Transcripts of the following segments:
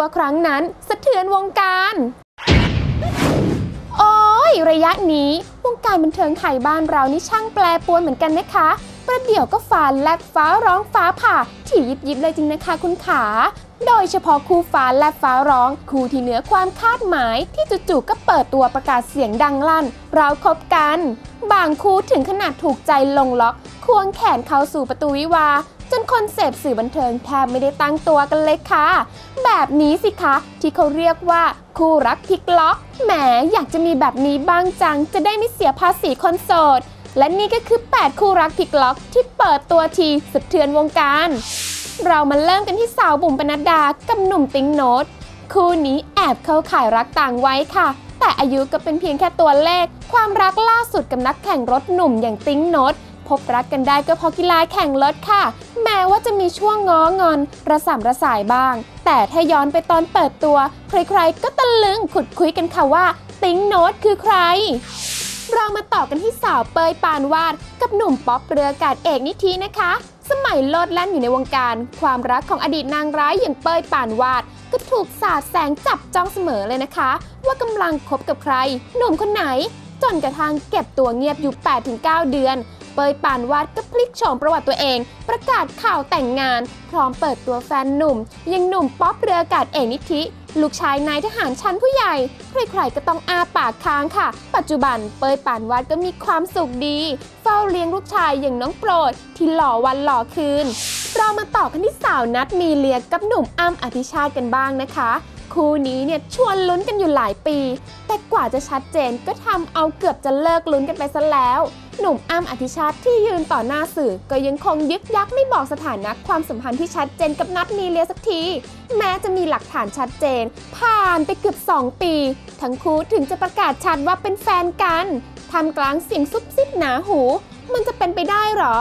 ตัวครั้งนั้นสะเทือนวงการ โอ้ยระยะนี้วงการบันเทิงไทยบ้านเรานี่ช่างแปรปรวนเหมือนกันนะคะประเดี๋ยวก็ฟ้าแลบฟ้าร้องฟ้าผ่าถี่ยิบยิบเลยจริงนะคะคุณขา โดยเฉพาะคู่ฟ้าแลบฟ้าร้อง คู่ที่เหนือความคาดหมาย ที่จู่ๆก็เปิดตัวประกาศเสียงดังลั่น เราคบกัน บางคู่ถึงขนาดถูกใจลงล็อก ควงแขนเข้าสู่ประตูวิวา จนคนเสพสื่อบันเทิงแทบไม่ได้ตั้งตัวกันเลยค่ะ แบบนี้สิคะ ที่เขาเรียกว่าคู่รักพลิกล็อก แหมอยากจะมีแบบนี้บ้างจัง จะได้ไม่เสียภาษีคนโสด และนี่ก็คือ 8 คู่รักพลิกล็อก ที่เปิดตัวทีสะเทือนวงการ เรามาเริ่มกันที่สาวบุ๋มปนัดดากับหนุ่มติ๊งโนตคู่นี้แอบเข้าข่ายรักต่างไว้ค่ะแต่อายุก็เป็นเพียงแค่ตัวเลข ความรักล่าสุดกับนักแข่งรถหนุ่มอย่างติ๊งโนต พบรักกันได้ก็เพราะกีฬาแข่งรถค่ะ แม้ว่าจะมีช่วงง้องอน ระสำระสายบ้าง แต่ถ้าย้อนไปตอนเปิดตัว ใครๆ ก็ตะลึงขุดคุยกันค่ะว่า ติ๊งโน้ตคือใครเรามาต่อกันที่สาวเปยปานวาด กับหนุ่มป๊อปเรืออากาศเอกนิธินะคะ สมัยโลดแล่นอยู่ในวงการ ความรักของอดีตนางร้ายอย่างเปยปานวาด ก็ถูกสาดแสงจับจ้องเสมอเลยนะคะ ว่ากำลังคบกับใคร หนุ่มคนไหน จนกระทั่งเก็บตัวเงียบอยู่ 8-9 เดือน เปยปานวาดก็พลิกโฉมประวัติตัวเอง ประกาศข่าวแต่งงาน พร้อมเปิดตัวแฟนหนุ่ม ยังหนุ่มป๊อปเรืออากาศเอกนิธิ ลูกชายนายทหารชั้นผู้ใหญ่ ใครๆก็ต้องอาปากค้างค่ะ ปัจจุบันเปยปานวาดก็มีความสุขดี เฝ้าเลี้ยงลูกชายอย่างน้องโปรด ที่หล่อวันหล่อคืน เรามาต่อกันที่สาวนัดมีเลียกับหนุ่มอ้ำอธิชาติกันบ้างนะคะคู่นี้เนี่ยชวนลุ้นกันอยู่หลายปี แต่กว่าจะชัดเจนก็ทำเอาเกือบจะเลิกลุ้นกันไปซะแล้ว หนุ่มอ้ำอธิชาติที่ยืนต่อหน้าสื่อ ก็ยังคงยึกยักไม่บอกสถานะความสัมพันธ์ที่ชัดเจนกับนัดมีเลียสักที แม้จะมีหลักฐานชัดเจน ผ่านไปเกือบ 2 ปี ทั้งคู่ถึงจะประกาศชัดว่าเป็นแฟนกันทำกลางเสียงซุบซิบหนาหู มันจะเป็นไปได้หรอ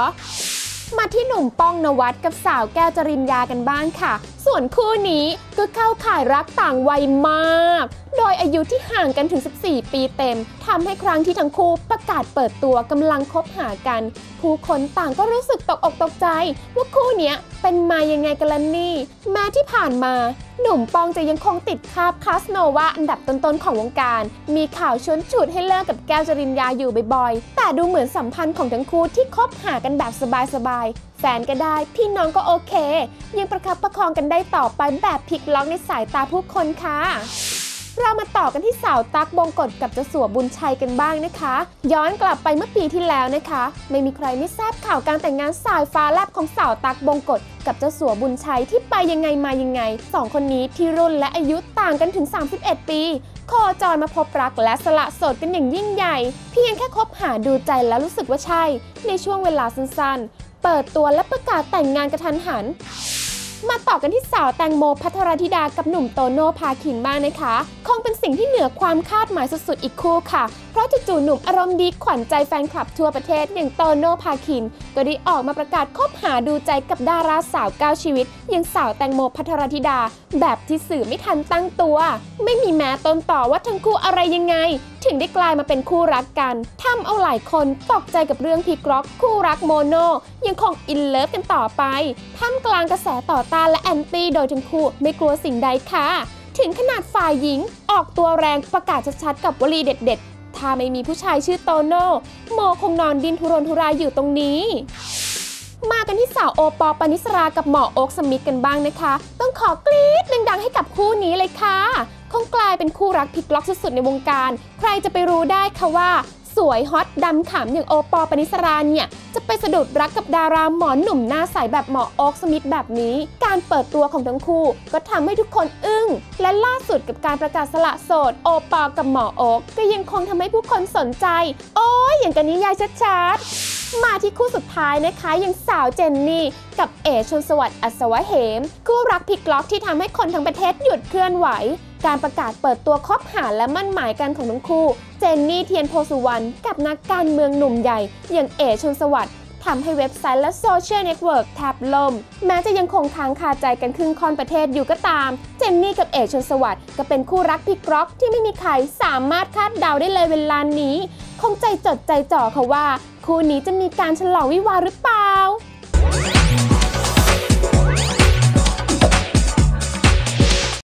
มาที่หนุ่มป้องนวัดกับสาวแก้วจริญญากันบ้างค่ะส่วนคู่นี้ก็เข้าข่ายรักต่างวัยมาก โดยอายุที่ห่างกันถึง 14 ปีเต็มทำให้ครั้งที่ทั้งคู่ประกาศเปิดตัวกำลังคบหากัน ผู้คนต่างก็รู้สึกตกอกตกใจ ว่าคู่นี้เป็นมายังไงกันล่ะนี่ แม้ที่ผ่านมา หนุ่มปองจะยังคงติดคาบคาสโนวาอันดับต้นๆของวงการ มีข่าวชวนฉุดให้เลิกกับแก้วจริญญาอยู่บ่อยๆ แต่ดูเหมือนสัมพันธ์ของทั้งคู่ที่คบหากันแบบสบายๆ แฟนก็ได้ พี่น้องก็โอเค ยังประคับประคองกันได้ต่อไปแบบพลิกล็อกในสายตาผู้คนค่ะ เรามาต่อกันที่สาวตั๊กบงกฎกับเจ้าสัวบุญชัยกันบ้างนะคะ ย้อนกลับไปเมื่อปีที่แล้วนะคะ ไม่มีใครไม่ทราบข่าวการแต่งงานสายฟ้าแลบของสาวตั๊กบงกฎกับเจ้าสัวบุญชัยที่ไปยังไงมายังไงสองคนนี้ที่รุ่นและอายุต่างกันถึง 31 ปีโคจรมาพบรักและสละโสดกันอย่างยิ่งใหญ่ เพียงแค่คบหาดูใจแล้วรู้สึกว่าใช่ ในช่วงเวลาสั้นๆ เปิดตัวและประกาศแต่งงานกระทันหัน มาต่อกันที่สาวแตงโมพัทรธิดากับหนุ่มโตโน่พาคินบ้างนะคะ คงเป็นสิ่งที่เหนือความคาดหมายสุดๆอีกคู่ค่ะ เพราะจู่ๆหนุ่มอารมณ์ดีขวัญใจแฟนคลับทั่วประเทศอย่างโตโน่พาคิน ก็ได้ออกมาประกาศคบหาดูใจกับดาราสาวก้าวชีวิต อย่างสาวแตงโมพัทรธิดา แบบที่สื่อไม่ทันตั้งตัว ไม่มีแม้ต้นต่อว่าทั้งคู่อะไรยังไง ถึงได้กลายมาเป็นคู่รักกันทำเอาหลายคนตกใจกับเรื่องพีกร็อกคู่รักโมโนยังคงอินเลิฟกันต่อไปท่ามกลางกระแสต่อต้านและแอนตี้โดยทั้งคู่ไม่กลัวสิ่งใดค่ะ ถึงขนาดฝ่ายหญิงออกตัวแรงประกาศชัดๆกับวลีเด็ดๆ ถ้าไม่มีผู้ชายชื่อโตโน่โมคงนอนดินทุรนทุรายอยู่ตรงนี้มากันที่สาวโอปอปนิสรากับหมอโอ๊กสมิธกันบ้างนะคะ ต้องขอกรี๊ดดังๆให้กับคู่นี้เลยค่ะ คงกลายเป็นคู่รักพลิกล็อกสุดๆในวงการ ใครจะไปรู้ได้คะว่า สวยฮอตดำขำอย่างโอปอล์ปานิสราเนี่ย จะไปสะดุดรักกับดาราหมอหนุ่มหน้าใสแบบหมอโอ๊กสมิธแบบนี้ การเปิดตัวของทั้งคู่ ก็ทำให้ทุกคนอึ้ง และล่าสุดกับการประกาศสละโสด โอปอล์กับหมอโอ๊กก็ยังคงทำให้ผู้คนสนใจ โอ้ยอย่างกันนิยายชัดๆมาที่คู่สุดท้ายนะคะยังสาวเจนนี่กับเอชนสวัสดิ์อัศวะเหม คู่รักพลิกล็อกที่ทำให้คนทั้งประเทศหยุดเคลื่อนไหว การประกาศเปิดตัวคบหาและมั่นหมายกันของทั้งคู่ เจนนี่เทียนโพสุวรรณกับนักการเมืองหนุ่มใหญ่ อย่างเอชนสวัสดิ์ทำให้เว็บไซต์และโซเชียลเน็ตเวิร์กแทบล่ม แม้จะยังคงค้างคาใจกันครึ่งค่อนประเทศอยู่ก็ตาม เจนนี่กับเอกชนสวัสดิ์ก็เป็นคู่รักพิกล็อกที่ไม่มีใครสามารถคาดเดาได้เลยเวลานี้ คงใจจดใจจ่อค่ะว่า คู่นี้จะมีการฉลองวิวาหรือเปล่า